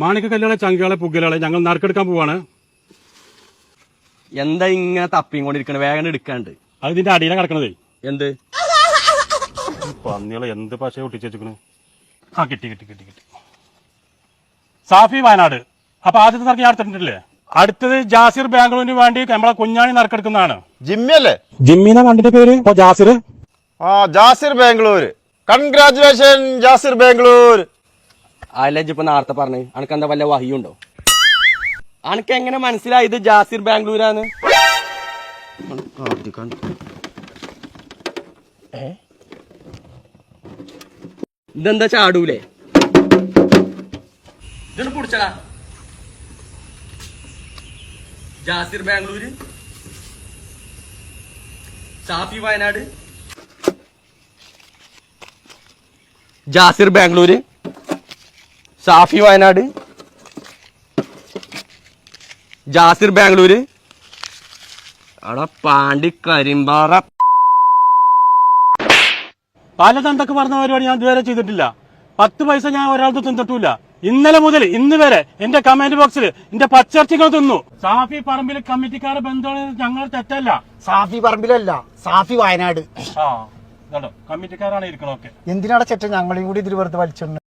മാണിക്ക കല്യാണ ചങ്കാളെ പുകലാളെ ഞങ്ങൾ നറുക്കെടുക്കാൻ പോവാണ്. എന്താ ഇങ്ങനെ തപ്പിയും കൊണ്ടിരിക്കണ വേഗം എടുക്കാണ്ട്. അത് ഇതിന്റെ അടിയിലാണ് കിടക്കണതേ. എന്ത്? പന്നികളെ എന്ത് പശ ഒട്ടിച്ചു ആ കിട്ടി കിട്ടി കിട്ടി കിട്ടി. സാഫി വയനാട്. അപ്പൊ ആദ്യത്തെ നറുക്ക് ഞാൻ എടുത്തിട്ടില്ലേ? അടുത്തത് ജാസിർ ബാംഗ്ലൂരിന് വേണ്ടി നമ്മളെ കുഞ്ഞാണി നറുക്കെടുക്കുന്നതാണ്. ജിമ്മി അല്ലേ ജിമ്മിന്ന കണ്ടിട്ട് പേര്? ജാസിർ? ആ ജാസിർ ബാംഗ്ലൂർ കൺഗ്രാചുലേഷൻ ജാസിർ ബാംഗ്ലൂർ അല്ല ഇപ്പൊ നേരത്തെ പറഞ്ഞു അനക്ക് എന്താ വല്ല വഹിയുണ്ടോ? അനക്ക് എങ്ങനെ മനസ്സിലായത് ജാസിർ ബാംഗ്ലൂരാന്ന്? ഇതെന്താ ചാടൂലേ? ഇതൊന്ന് പിടിച്ചടാ. ജാസിർ ബാംഗ്ലൂര്. സാഫി വയനാട്. ജാസിർ ബാംഗ്ലൂര്. സാഫി വയനാട്. ജാസിർ ബാംഗ്ലൂര്. അവിടെ പാണ്ടി കരിമ്പാറ. പലതന്തൊക്കെ പറഞ്ഞ പരിപാടി ഞാൻ ഇതുവരെ ചെയ്തിട്ടില്ല. പത്ത് പൈസ ഞാൻ ഒരാൾക്ക് തിന്നിട്ടില്ല ഇന്നലെ മുതൽ ഇന്ന് വരെ എന്റെ കമന്റ് ബോക്സിൽ എന്റെ പച്ചർച്ചകൾ തിന്നു. സാഫി പറമ്പിൽ കമ്മിറ്റിക്കാരെ ബന്ധമാണ് ഞങ്ങൾ തെറ്റല്ല. സാഫി പറമ്പിലല്ല സാഫി വയനാട്. ആ കമ്മിറ്റിക്കാരാണ് ഇരിക്കണൊക്കെ എന്തിനാണ് ചേട്ടൻ ഞങ്ങളെയും കൂടി ഇതിൽ വെറുതെ വലിച്ചിടുന്നത്